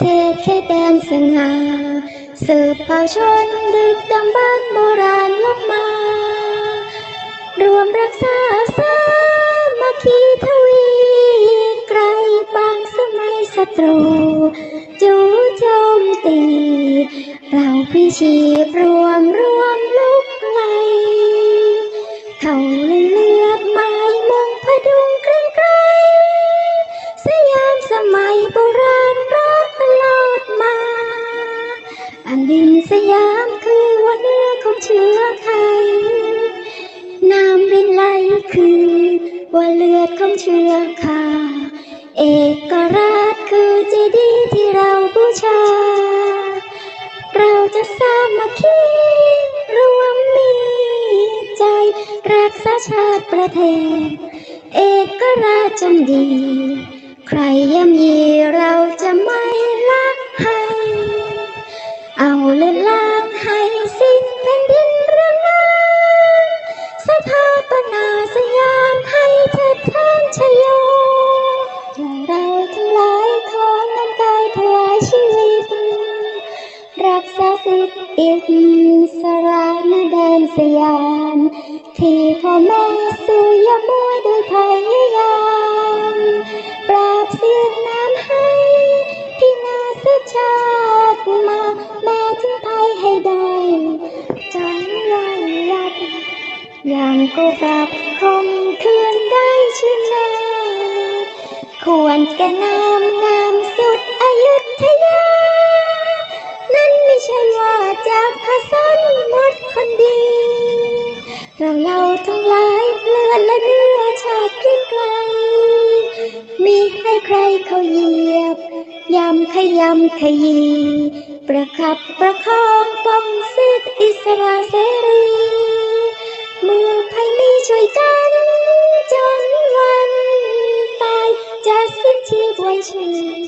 เทศแสดงสง่าสืบเผ่าชนดึกดำบรรโบราณลบมา รวมรักษาสามัคคีทวีไกลบางสมัยศัตรู จูโจมตี เราพิชีพรวมร ผ่นดินสยามคือวันเนื้อของเชื้อไทยน้ำรินไหลคือว่าเลือดของเชื้อข้าเอกราชคือเจดีย์ที่เราบูชา เราจะสามัคคีรวมมีใจรักษาชาติประเทศ เอกราชจงดี ใครย่ำยีเราจะไม่ละ รักสิทธิอิสระนแดนสยามที่พ่อแม่สู่ยามวยโดยพยายามปราบเสียดน้ำให้ที่นาสชาติมาแม้ถึงภัยให้ได้จนวันยัดอย่างก็กลับคมคืนได้ชื่นแน่ควรแก่นามงามสุดาสันหมดคนดี เราเราทั้งหลายเลือดและเนื้อชาติเกรียงไกล มีให้ใครเขาเหยียบยำขยำขยี ประคับประคองป้องสิทธิอิสระเสรีเมื่อภัยมีช่วยกัน จนวันตายจะสิ้นชีพไว้ชี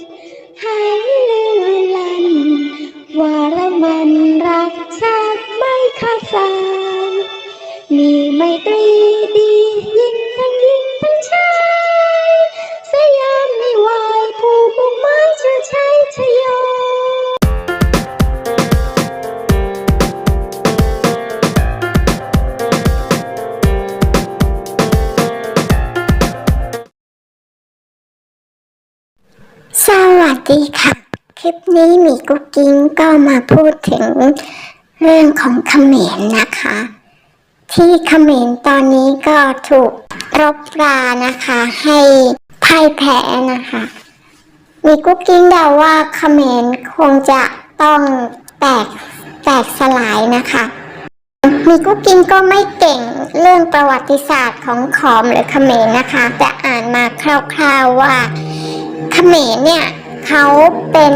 วัสดีค่ะ คลิปนี้มีกุ๊กกิ้งก็มาพูดถึงเรื่องของเขมรนะคะ ที่เขมรตอนนี้ก็ถูกรบรานะคะ ให้พ่ายแพ้นะคะ มีกุ๊กกิ้งเดาว่าเขมรคงจะต้องแตกแตกสลายนะคะมีกุ๊กกิ้งก็ไม่เก่งเรื่องประวัติศาสตร์ของขอมหรือเขมรนะคะ แต่อ่านมาคร่าวๆว่าเขมรเนี่ย เขาเป็น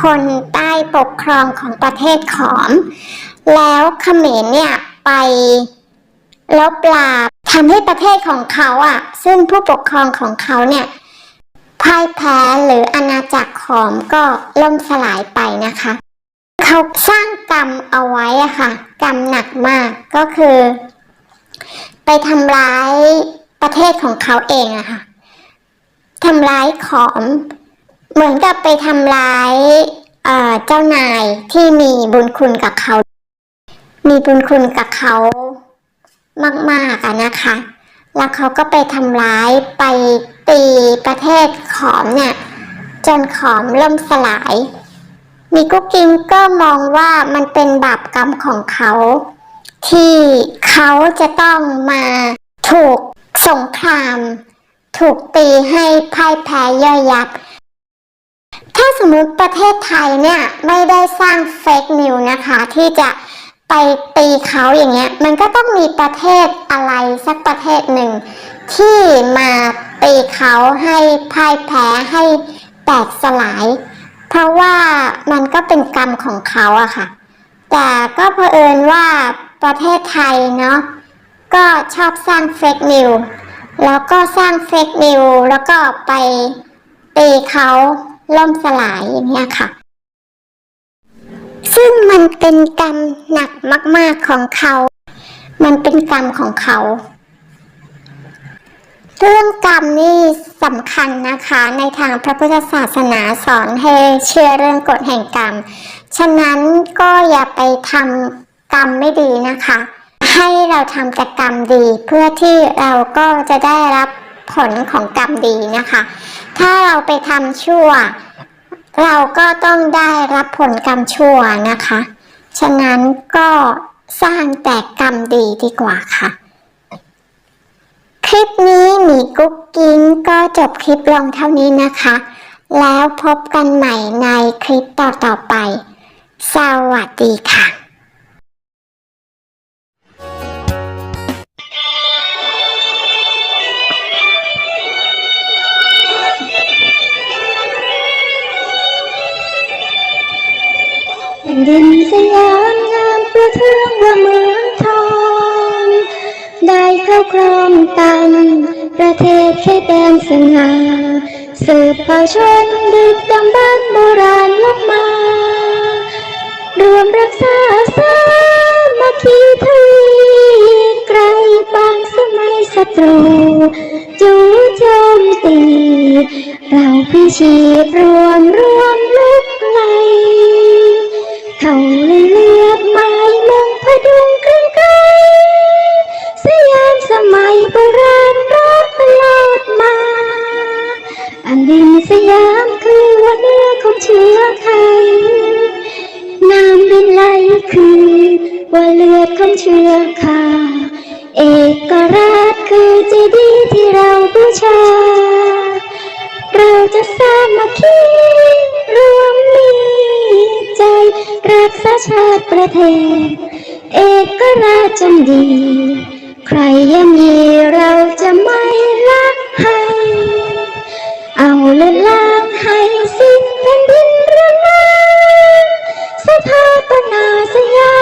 คนใต้ปกครองของประเทศขอม แล้วเขมรเนี่ยไปลบลาทำให้ประเทศของเขาอะ ซึ่งผู้ปกครองของเขาเนี่ยพ่ายแพ้หรืออาณาจักรขอมก็ล่มสลายไปนะคะ เขาสร้างกรรมเอาไว้อะค่ะ กรรมหนักมากก็คือ ไปทำร้ายประเทศของเขาเองอะค่ะทำร้ายขอม เหมือนกับไปทำร้ายเจ้านายที่มีบุญคุณกับเขา มีบุญคุณกับเขามากๆอะนะคะ แล้วเขาก็ไปทำร้ายไปตีประเทศขอมเนี่ย จนขอมล่มสลาย มีกุ๊กกิงก็มองว่ามันเป็นบาปกรรมของเขา ที่เขาจะต้องมาถูกสงคราม ถูกตีให้พ่ายแพ้ย่อยยับ ถ้าสมมุติประเทศไทยเนี่ยไม่ได้สร้างเฟกนิวนะคะ ที่จะไปตีเขาอย่างเงี้ยมันก็ต้องมีประเทศอะไรสักประเทศหนึ่ง ที่มาตีเขาให้พ่ายแพ้ให้แตกสลาย เพราะว่ามันก็เป็นกรรมของเขาอะค่ะ แต่ก็เผอิญว่าประเทศไทยเนาะก็ชอบสร้างเฟกนิวแล้วก็สร้างเฟกนิวแล้วก็ไปตีเขา ล่มสลายอย่างเงี้ยค่ะ ซึ่งมันเป็นกรรมหนักมาก ๆของเขา มันเป็นกรรมของเขา เรื่องกรรมนี่สำคัญนะคะ ในทางพระพุทธศาสนาสอนให้เชื่อเรื่องกฎแห่งกรรม ฉะนั้นก็อย่าไปทำกรรมไม่ดีนะคะ ให้เราทำแต่กรรมดี เพื่อที่เราก็จะได้รับผลของกรรมดีนะคะ ถ้าเราไปทำชั่ว เราก็ต้องได้รับผลกรรมชั่วนะคะ ฉะนั้นก็สร้างแต่กรรมดีดีกว่าค่ะ คลิปนี้หมีกุ๊กกิ้งก็จบคลิปลงเท่านี้นะคะ แล้วพบกันใหม่ในคลิปต่อๆไป สวัสดีค่ะ นดินสยามงามประเทืองว่าเมืองทอง ได้เข้าครองตังประเทศเขตแดนสง่าสืบเผ่าชนดึกดำบรรโบราณลบมา รวมรักษาสามัคคีทวีไกลบางสมัยศัตรู จูโจมตี เราพิชีพรวมร ว่าเลือดของเชื้อข้าเอกราชคือเจดีย์ที่เราบูชา เราจะสามัคคีรวมมีใจ รักษาชาติประเทศ เอกราชจำดี ใครยังมีเราจะไม่ละให้ เอาเลือดล้างให้สิ้นแผ่นดินระนาสถาปนาสยาม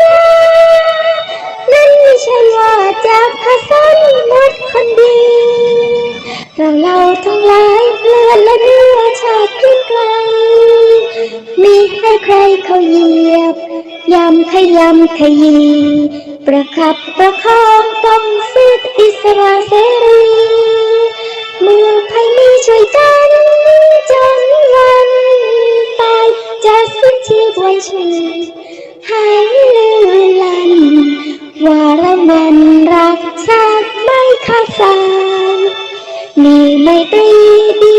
จากพระสนหมดคนดี เราเราทั้งหลายเลือดและเนื้อชาติขึ้นไกลมีให้ใครเขาเหยียบยำขยำขยี ประคับประคองต้องสิทธิอิสระเสรี เมื่อใครมีช่วยกัน มันรักช